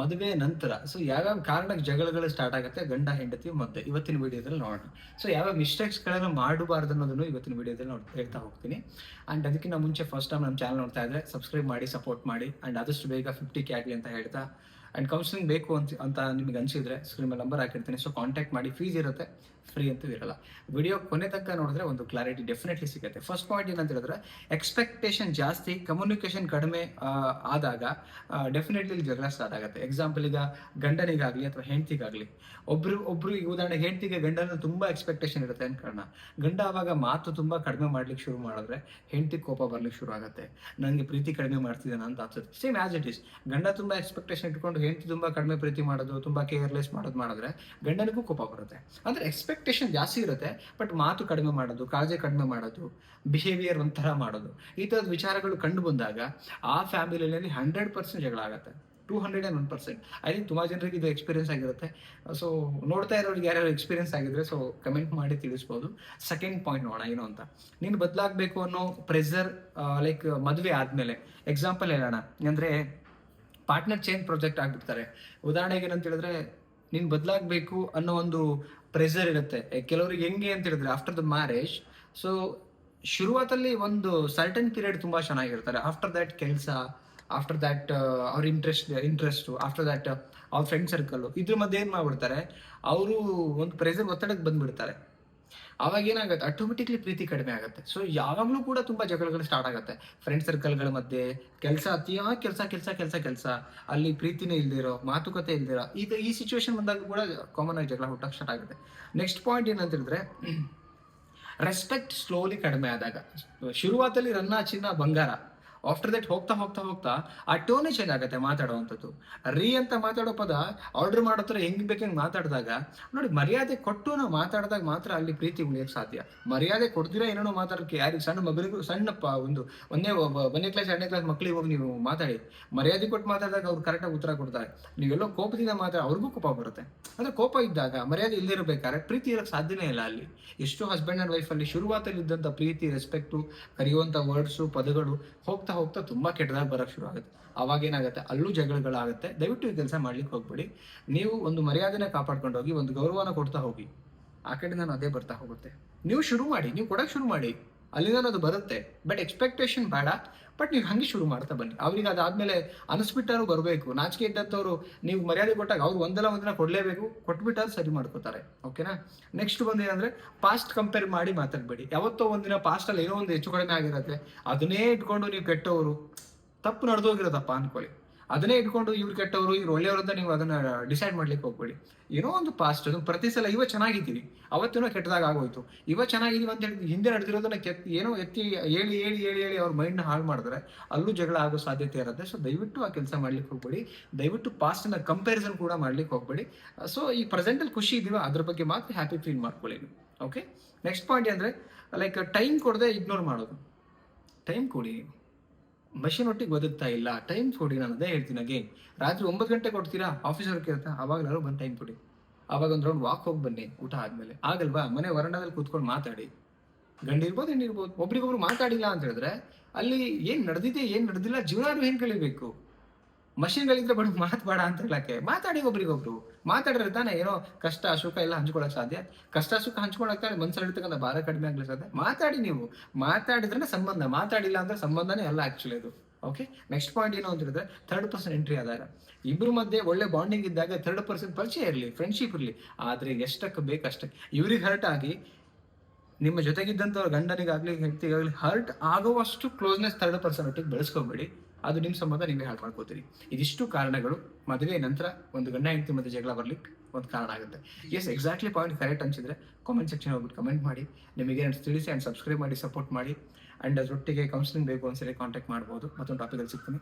ಮದುವೆ ನಂತರ ಸೊ ಯಾವ್ಯಾವ ಕಾರಣಕ್ಕೆ ಜಗಳಗಳು ಸ್ಟಾರ್ಟ್ ಆಗುತ್ತೆ, ಗಂಡ, ಹೆಂಡತಿ, ಮದ್ದೆ, ಇವತ್ತಿನ ವಿಡಿಯೋದಲ್ಲಿ ನೋಡೋಣ. ಸೊ ಯಾವ ಮಿಸ್ಟೇಕ್ಸ್ಗಳನ್ನು ಮಾಡಬಾರ್ದು ಅನ್ನೋದನ್ನು ಇವತ್ತಿನ ವಿಡಿಯೋದಲ್ಲಿ ನೋಡಿ, ಹೇಳ್ತಾ ಹೋಗ್ತೀನಿ. ಆ್ಯಂಡ್ ಅದಕ್ಕಿಂತ ಮುಂಚೆ ಫಸ್ಟ್ ಟೈಮ್ ನಮ್ಮ ಚಾನಲ್ ನೋಡ್ತಾ ಇದ್ರೆ ಸಬ್ಸ್ಕ್ರೈಬ್ ಮಾಡಿ ಸಪೋರ್ಟ್ ಮಾಡಿ. ಆ್ಯಂಡ್ ಆದಷ್ಟು ಬೇಗ ಫಿಫ್ಟಿ ಕೆ ಆಗಲಿ ಅಂತ ಹೇಳ್ತಾ ಆ್ಯಂಡ್ ಕೌನ್ಸಿಲಿಂಗ್ ಬೇಕು ಅಂತ ಅಂತ ನಿಮಗೆ ಅನಿಸಿದ್ರೆ ಸ್ಕ್ರೀನ್ ಮೇಲೆ ನಂಬರ್ ಹಾಕಿರ್ತೀನಿ. ಸೊ ಕಾಂಟ್ಯಾಕ್ಟ್ ಮಾಡಿ ಫೀಸ್ ಇರುತ್ತೆ ಫ್ರೀ ಅಂತೂ ಇರಲ್ಲ. ವಿಡಿಯೋ ಕೊನೆ ತನಕ ನೋಡಿದ್ರೆ ಒಂದು ಕ್ಲಾರಿಟಿ ಡೆಫಿನೆಟ್ಲಿ ಸಿಗುತ್ತೆ. ಫಸ್ಟ್ ಪಾಯಿಂಟ್ ಏನಂತ ಹೇಳಿದ್ರೆ ಎಕ್ಸ್ಪೆಕ್ಟೇಷನ್ ಜಾಸ್ತಿ ಕಮ್ಯುನಿಕೇಶನ್ ಕಡಿಮೆ ಆದಾಗ ಡೆಫಿನೆಟ್ಲಿ ಜಗಳ ಸ್ಟಾರ್ಟ್ ಆಗುತ್ತೆ. ಎಕ್ಸಾಂಪಲ್ ಈಗ ಗಂಡನಿಗಾಗಲಿ ಅಥವಾ ಹೆಂಡತಿಗಾಗಲಿ, ಒಬ್ರು ಒಬ್ರು ಈಗ ಉದಾಹರಣೆ ಹೆಂಡತಿಗೆ ಗಂಡನ ತುಂಬ ಎಕ್ಸ್ಪೆಕ್ಟೇಷನ್ ಇರುತ್ತೆ ಅಂತ ಕಾರಣ. ಗಂಡ ಆವಾಗ ಮಾತು ತುಂಬ ಕಡಿಮೆ ಮಾಡ್ಲಿಕ್ಕೆ ಶುರು ಮಾಡಿದ್ರೆ ಹೆಂಡತಿ ಕೋಪ ಬರ್ಲಿಕ್ಕೆ ಶುರು ಆಗುತ್ತೆ. ನನಗೆ ಪ್ರೀತಿ ಕಡಿಮೆ ಮಾಡ್ತಿದ್ದಾನೆ ಅಂತ ಅನ್ಸುತ್ತೆ ಸೇಮ್ ಆಸ್ ಇಟ್ ಇಸ್ ಗಂಡ ತುಂಬ ಎಕ್ಸ್ಪೆಕ್ಟೇಷನ್ ಇಟ್ಕೊಂಡು ಹೆಂಡತಿ ತುಂಬಾ ಕಡಿಮೆ ಪ್ರೀತಿ ಮಾಡೋದು, ತುಂಬಾ ಕೇರ್ಲೆಸ್ ಮಾಡೋದು ಮಾಡಿದ್ರೆ ಗಂಡನಿಗೂ ಕೋಪ ಬರುತ್ತೆ. ಅಂದ್ರೆ ಎಕ್ಸ್ಪೆಕ್ಟೇಷನ್ ಜಾಸ್ತಿ ಇರುತ್ತೆ ಬಟ್ ಮಾತು ಕಡಿಮೆ ಮಾಡೋದು, ಕಾಳಜಿ ಕಡಿಮೆ ಮಾಡೋದು ಬಿಹೇವಿಯರ್ ಒಂಥರ ಮಾಡೋದು. ಈ ಥರದ ವಿಚಾರಗಳು ಕಂಡು ಬಂದಾಗ ಆ ಫ್ಯಾಮಿಲಿಯಲ್ಲಿ ಹಂಡ್ರೆಡ್ ಪರ್ಸೆಂಟ್ ಜಗಳ ಆಗುತ್ತೆ. Two hundred and one percent I think ತುಂಬ ಜನರಿಗೆ ಇದು ಎಕ್ಸ್ಪೀರಿಯನ್ಸ್ ಆಗಿರುತ್ತೆ. ಸೊ ನೋಡ್ತಾ ಇರೋರಿಗೆ ಯಾರ್ಯಾರು ಎಕ್ಸ್ಪೀರಿಯನ್ಸ್ ಆಗಿದ್ರೆ ಸೊ ಕಮೆಂಟ್ ಮಾಡಿ ತಿಳಿಸ್ಬೋದು. ಸೆಕೆಂಡ್ ಪಾಯಿಂಟ್ ನೋಡೋಣ, ಏನು ಅಂತ. ನೀನು ಬದಲಾಗಬೇಕು ಅನ್ನೋ ಪ್ರೆಸರ್ ಲೈಕ್ ಮದುವೆ ಆದಮೇಲೆ. ಎಕ್ಸಾಂಪಲ್ ಹೇಳೋಣ. ಅಂದರೆ ಪಾರ್ಟ್ನರ್ ಚೇಂಜ್ ಪ್ರಾಜೆಕ್ಟ್ ಆಗ್ಬಿಡ್ತಾರೆ. ಉದಾಹರಣೆಗೆ ಏನಂತ ಹೇಳಿದ್ರೆ, ನೀನು ಬದಲಾಗಬೇಕು ಅನ್ನೋ ಒಂದು ಪ್ರೆಸರ್ ಇರುತ್ತೆ. ಕೆಲವರಿಗೆ ಹೆಂಗೆ ಅಂತ ಹೇಳಿದ್ರೆ ಆಫ್ಟರ್ ದ ಮ್ಯಾರೇಜ್ ಸೊ ಶುರುವಾತಲ್ಲಿ ಒಂದು ಸರ್ಟನ್ ಪೀರಿಯಡ್ ತುಂಬಾ ಚೆನ್ನಾಗಿರ್ತಾರೆ. ಆಫ್ಟರ್ ದ್ಯಾಟ್ ಕೆಲಸ ಆಫ್ಟರ್ ದ್ಯಾಟ್ ಅವ್ರ ಇಂಟ್ರೆಸ್ಟ್ ಇಂಟ್ರೆಸ್ಟು ಆಫ್ಟರ್ ದ್ಯಾಟ್ ಅವ್ರ ಫ್ರೆಂಡ್ ಸರ್ಕಲ್ ಇದ್ರ ಮಧ್ಯೆ ಏನು ಮಾಡ್ಬಿಡ್ತಾರೆ, ಅವರು ಒಂದು ಪ್ರೆಸರ್ ಒತ್ತಡಕ್ಕೆ ಬಂದ್ಬಿಡ್ತಾರೆ. ಅವಾಗ ಏನಾಗುತ್ತೆ? ಆಟೋಮೆಟಿಕ್ಲಿ ಪ್ರೀತಿ ಕಡಿಮೆ ಆಗುತ್ತೆ. ಸೊ ಯಾವಾಗಲೂ ಕೂಡ ತುಂಬಾ ಜಗಳಗಳು ಸ್ಟಾರ್ಟ್ ಆಗುತ್ತೆ. ಫ್ರೆಂಡ್ ಸರ್ಕಲ್ಗಳ ಮಧ್ಯೆ, ಕೆಲಸ ಅತಿಯಾ ಕೆಲಸ ಕೆಲಸ ಕೆಲಸ ಕೆಲಸ. ಅಲ್ಲಿ ಪ್ರೀತಿನೇ ಇಲ್ದಿರೋ, ಮಾತುಕತೆ ಇಲ್ದಿರೋ, ಈಗ ಈ ಸಿಚುವೇಶನ್ ಬಂದಾಗ ಕೂಡ ಕಾಮನ್ ಆಗಿ ಜಗಳ ಹುಟ್ಟಕ್ಕೆ ಸ್ಟಾರ್ಟ್ ಆಗುತ್ತೆ. ನೆಕ್ಸ್ಟ್ ಪಾಯಿಂಟ್ ಏನಂತ ಹೇಳಿದ್ರೆ ರೆಸ್ಪೆಕ್ಟ್ ಸ್ಲೋಲಿ ಕಡಿಮೆ ಆದಾಗ, ಶುರುವಾತಲ್ಲಿ ರನ್ನ, ಚಿನ್ನ, ಬಂಗಾರ. ಆಫ್ಟರ್ ದಟ್ ಹೋಗ್ತಾ ಹೋಗ್ತಾ ಹೋಗ್ತಾ ಆ ಟೋನೇ ಚೇಂಜ್ ಆಗುತ್ತೆ ಮಾತಾಡುವಂಥದ್ದು. ರೀ ಅಂತ ಮಾತಾಡೋ ಪದ ಆರ್ಡರ್ ಮಾಡೋ ಥರ ಹೆಂಗ್ ಬೇಕಂಗೆ ಮಾತಾಡಿದಾಗ, ನೋಡಿ ಮರ್ಯಾದೆ ಕೊಟ್ಟು ನಾವು ಮಾತಾಡಿದಾಗ ಮಾತ್ರ ಅಲ್ಲಿ ಪ್ರೀತಿ ಉಳಿಯೋಕೆ ಸಾಧ್ಯ. ಮರ್ಯಾದೆ ಕೊಡ್ದಿರ ಏನೇನೋ ಮಾತಾಡೋಕೆ ಯಾರಿಗೆ ಸಣ್ಣ ಮಗನಿಗೂ ಸಣ್ಣಪ್ಪ ಒಂದು ಒಂದೇ ಒಂದನೇ ಕ್ಲಾಸ್ ಎರಡನೇ ಕ್ಲಾಸ್ ಮಕ್ಕಳಿಗೆ ಹೋಗಿ ನೀವು ಮಾತಾಡಿ. ಮರ್ಯಾದೆ ಕೊಟ್ಟು ಮಾತಾಡಿದಾಗ ಅವ್ರು ಕರೆಕ್ಟಾಗಿ ಉತ್ತರ ಕೊಡ್ತಾರೆ. ನೀವೆಲ್ಲೋ ಕೋಪದಿಂದ ಮಾತಾಡ ಅವ್ರಿಗೂ ಕೋಪ ಬರುತ್ತೆ. ಅಂದ್ರೆ ಕೋಪ ಇದ್ದಾಗ ಮರ್ಯಾದೆ ಇಲ್ಲದಿರಬೇಕಾದ್ರೆ ಪ್ರೀತಿ ಇರೋಕ್ಕೆ ಸಾಧ್ಯನೇ ಇಲ್ಲ ಅಲ್ಲಿ. ಎಷ್ಟು ಹಸ್ಬೆಂಡ್ ಅಂಡ್ ವೈಫ್ ಅಲ್ಲಿ ಶುರುವಾತಲ್ಲಿ ಇದ್ದಂಥ ಪ್ರೀತಿ ರೆಸ್ಪೆಕ್ಟು ಕರೆಯುವಂಥ ವರ್ಡ್ಸು ಪದಗಳು ಹೋಗ್ತಾ ಹೋಗ್ತಾ ತುಂಬಾ ಕೆಟ್ಟದಾಗ ಬರಕ್ ಶುರು ಆಗುತ್ತೆ. ಅವಾಗ ಏನಾಗುತ್ತೆ? ಅಲ್ಲೂ ಜಗಳಗಳಾಗುತ್ತೆ. ದಯವಿಟ್ಟು ಈ ಕೆಲಸ ಮಾಡ್ಲಿಕ್ಕೆ ಹೋಗ್ಬೇಡಿ. ನೀವು ಒಂದು ಮರ್ಯಾದೆನ ಕಾಪಾಡ್ಕೊಂಡು ಹೋಗಿ, ಒಂದು ಗೌರವನ ಕೊಡ್ತಾ ಹೋಗಿ, ಆ ಕಡೆ ನಾನು ಅದೇ ಬರ್ತಾ ಹೋಗುತ್ತೆ. ನೀವು ಶುರು ಮಾಡಿ, ನೀವು ಕೊಡಕ್ ಶುರು ಮಾಡಿ. ಅಲ್ಲಿಂದ ಅದು ಬರುತ್ತೆ. ಬಟ್ ಎಕ್ಸ್ಪೆಕ್ಟೇಷನ್ ಬೇಡ. ಬಟ್ ನೀವು ಹಂಗೆ ಶುರು ಮಾಡ್ತಾ ಬನ್ನಿ. ಅವ್ರಿಗೆ ಅದಾದ್ಮೇಲೆ ಅನಿಸ್ಬಿಟ್ಟಾರು ಬರಬೇಕು. ನಾಚಿಕೆ ಇದ್ದಂಥವ್ರು ನೀವು ಮರ್ಯಾದೆ ಕೊಟ್ಟಾಗ ಅವ್ರು ಒಂದಲ್ಲ ಒಂದಿನ ಕೊಡಲೇಬೇಕು. ಕೊಟ್ಬಿಟ್ಟಾರು ಸರಿ ಮಾಡ್ಕೋತಾರೆ. ಓಕೆನಾ ನೆಕ್ಸ್ಟ್ ಬಂದು ಏನಂದ್ರೆ ಪಾಸ್ಟ್ ಕಂಪೇರ್ ಮಾಡಿ ಮಾತಾಡಬೇಡಿ. ಯಾವತ್ತೋ ಒಂದಿನ ಪಾಸ್ಟ್ ಅಲ್ಲಿ ಏನೋ ಒಂದು ಹೆಚ್ಚು ಕಡಿಮೆ ಆಗಿರುತ್ತೆ. ಅದನ್ನೇ ಇಟ್ಕೊಂಡು ನೀವು ಕೆಟ್ಟವರು. ತಪ್ಪು ನಡೆದೋಗಿರೋದಪ್ಪ ಅನ್ಕೊಳ್ಳಿ. ಅದನ್ನೇ ಇಟ್ಕೊಂಡು ಇವ್ರು ಕೆಟ್ಟವರು, ಇವ್ರು ಒಳ್ಳೆಯವರು ಅಂತ ನೀವು ಅದನ್ನ ಡಿಸೈಡ್ ಮಾಡ್ಲಿಕ್ಕೆ ಹೋಗ್ಬೇಡಿ. ಏನೋ ಒಂದು ಪಾಸ್ಟ್ ಅದು. ಪ್ರತಿ ಸಲ ಇವ ಚೆನ್ನಾಗಿದ್ದೀವಿ. ಅವತ್ತೇನೋ ಕೆಟ್ಟದಾಗ ಆಗೋಯ್ತು. ಇವ ಚೆನ್ನಾಗಿದೀವಿ ಅಂತ ಹೇಳಿ ಹಿಂದೆ ನಡೆದಿರೋದನ್ನ ಕೆತ್ತಿ ಏನೋ ಎತ್ತಿ ಹೇಳಿ ಹೇಳಿ ಹೇಳಿ ಹೇಳಿ ಅವ್ರ ಮೈಂಡ್ನ ಹಾಳು ಮಾಡಿದ್ರೆ ಅಲ್ಲೂ ಜಗಳ ಆಗೋ ಸಾಧ್ಯತೆ ಇರುತ್ತೆ. ಸೊ ದಯವಿಟ್ಟು ಆ ಕೆಲಸ ಮಾಡ್ಲಿಕ್ಕೆ ಹೋಗ್ಬೇಡಿ. ದಯವಿಟ್ಟು ಪಾಸ್ಟ್ನ ಕಂಪ್ಯಾರಿಸನ್ ಕೂಡ ಮಾಡ್ಲಿಕ್ಕೆ ಹೋಗ್ಬೇಡಿ. ಸೊ ಈ ಪ್ರೆಸೆಂಟಲ್ಲಿ ಖುಷಿ ಇದೀವ, ಅದ್ರ ಬಗ್ಗೆ ಮಾತ್ರ ಹ್ಯಾಪಿ ಫೀಲ್ ಮಾಡ್ಕೊಳ್ಳಿ ಓಕೆ ನೆಕ್ಸ್ಟ್ ಪಾಯಿಂಟ್ ಅಂದರೆ ಲೈಕ್ ಟೈಮ್ ಕೊಡದೆ ಇಗ್ನೋರ್ ಮಾಡೋದು. ಟೈಮ್ ಕೊಡಿ. ಮಷಿನ್ ಒಟ್ಟಿಗೆ ಬದುಕ್ತಾ ಇಲ್ಲ. ಟೈಮ್ ಕೊಡಿ, ನಾನು ಅದೇ ಹೇಳ್ತೀನಿ ಅಗೇನ್ ರಾತ್ರಿ ಒಂಬತ್ತು ಗಂಟೆ ಕೊಡ್ತೀರಾ? ಆಫೀಸ್ ವರ್ಕ್ ಇರುತ್ತೆ ಅವಾಗಲಾದ್ರು ಬಂದು ಟೈಮ್ ಕೊಡಿ. ಅವಾಗ ಒಂದು ರೌಂಡ್ ವಾಕ್ ಹೋಗಿ ಬನ್ನಿ, ಊಟ ಆದ್ಮೇಲೆ. ಆಗಲ್ವಾ? ಮನೆ ವರಂಡದಲ್ಲಿ ಕೂತ್ಕೊಂಡು ಮಾತಾಡಿ. ಗಂಡಿರ್ಬೋದು ಹೆಣ್ಣಿರ್ಬೋದು ಒಬ್ರಿಗೊಬ್ರು ಮಾತಾಡಿಲ್ಲ ಅಂತ ಹೇಳಿದ್ರೆ ಅಲ್ಲಿ ಏನು ನಡೆದಿದೆ, ಏನು ನಡೆದಿಲ್ಲ ಜೀವನ ಹೆಂಗೆ ಕಲಿಬೇಕು? ಮಷಿನ್ಗಳಿದ್ರೆ ಬಡ ಮಾತಾಡ ಅಂತ ಹೇಳಕ್ಕೆ ಮಾತಾಡಿ ಒಬ್ರಿಗೊಬ್ರು. ಮಾತಾಡಿದ್ರೆ ತಾನೇ ಏನೋ ಕಷ್ಟ, ಸುಖ ಎಲ್ಲ ಹಂಚ್ಕೊಳಕ್ ಸಾಧ್ಯ? ಕಷ್ಟ, ಸುಖ ಹಂಚ್ಕೊಳಕ್ ತಾನೆ ಮನ್ಸಲ್ಲಿ ಇರ್ತಕ್ಕಂಥ ಭಾರ ಕಡಿಮೆ ಆಗ್ಲಿ ಸಾಧ್ಯ? ಮಾತಾಡಿ ನೀವು. ಮಾತಾಡಿದ್ರೆ ಸಂಬಂಧ. ಮಾತಾಡಿಲ್ಲ ಅಂದ್ರೆ ಸಂಬಂಧನೇ ಅಲ್ಲ ಆಕ್ಚುಲಿ ಅದು. ಓಕೆ ನೆಕ್ಸ್ಟ್ ಪಾಯಿಂಟ್ ಏನು ಅಂತ ಹೇಳಿದ್ರೆ ಥರ್ಡ್ ಪರ್ಸನ್ ಎಂಟ್ರಿ ಆದಾಗ. ಇಬ್ರು ಮಧ್ಯೆ ಒಳ್ಳೆ ಬಾಂಡಿಂಗ್ ಇದ್ದಾಗ ಥರ್ಡ್ ಪರ್ಸನ್ ಪರಿಚಯ ಇರಲಿ ಫ್ರೆಂಡ್ಶಿಪ್ ಇರಲಿ. ಆದ್ರೆ ಎಷ್ಟಕ್ಕೆ ಬೇಕಷ್ಟಕ್ಕೆ ಇವ್ರಿಗೆ ಹರ್ಟ್ ಆಗಿ ನಿಮ್ಮ ಜೊತೆಗಿದ್ದಂಥವ್ರ ಗಂಡನಿಗಾಗಲಿ ಹೆಂಡತಿಗಾಗಲಿ ಹರ್ಟ್ ಆಗುವಷ್ಟು ಕ್ಲೋಸ್ನೆಸ್ ಥರ್ಡ್ ಪರ್ಸನ್ ಒಟ್ಟಿಗೆ ಬೆಳೆಸ್ಕೊಬೇಡಿ. ಅದು ನಿಮ್ಮ ಸಂಬಂಧ ನೀವೇ ಹಾಳು ಮಾಡ್ಕೋತೀರಿ ಇದಿಷ್ಟು ಕಾರಣಗಳು. ಮದುವೆ ನಂತರ ಒಂದು ಗಂಡ ಹೆಂಡತಿ ಮತ್ತೆ ಜಗಳ ಬರ್ಲಿಕ್ಕೆ ಒಂದು ಕಾರಣ ಆಗುತ್ತೆ. ಎಸ್ ಎಕ್ಸಾಕ್ಟ್ಲಿ ಪಾಯಿಂಟ್ ಕರೆಕ್ಟ್ ಅನ್ಸಿದ್ರೆ ಕಾಮೆಂಟ್ ಸೆಕ್ಷನ್ ಹೋಗ್ಬಿಟ್ಟು ಕಮೆಂಟ್ ಮಾಡಿ. ನಿಮಗೆ ಏನು ತಿಳಿಸಿ ಆ್ಯಂಡ್ ಸಬ್ಸ್ಕ್ರೈಬ್ ಮಾಡಿ ಸಪೋರ್ಟ್ ಮಾಡಿ. ಆ್ಯಂಡ್ ಅದರೊಟ್ಟಿಗೆ ಕೌನ್ಸಿಲಿಂಗ್ ಬೇಕು ಅನ್ಸರಿ ಕಾಂಟ್ಯಾಕ್ಟ್ ಮಾಡ್ಬೋದು. ಮತ್ತೊಂದು ಟಾಪಿಕಲ್ಲಿ ಸಿಗ್ತೀನಿ.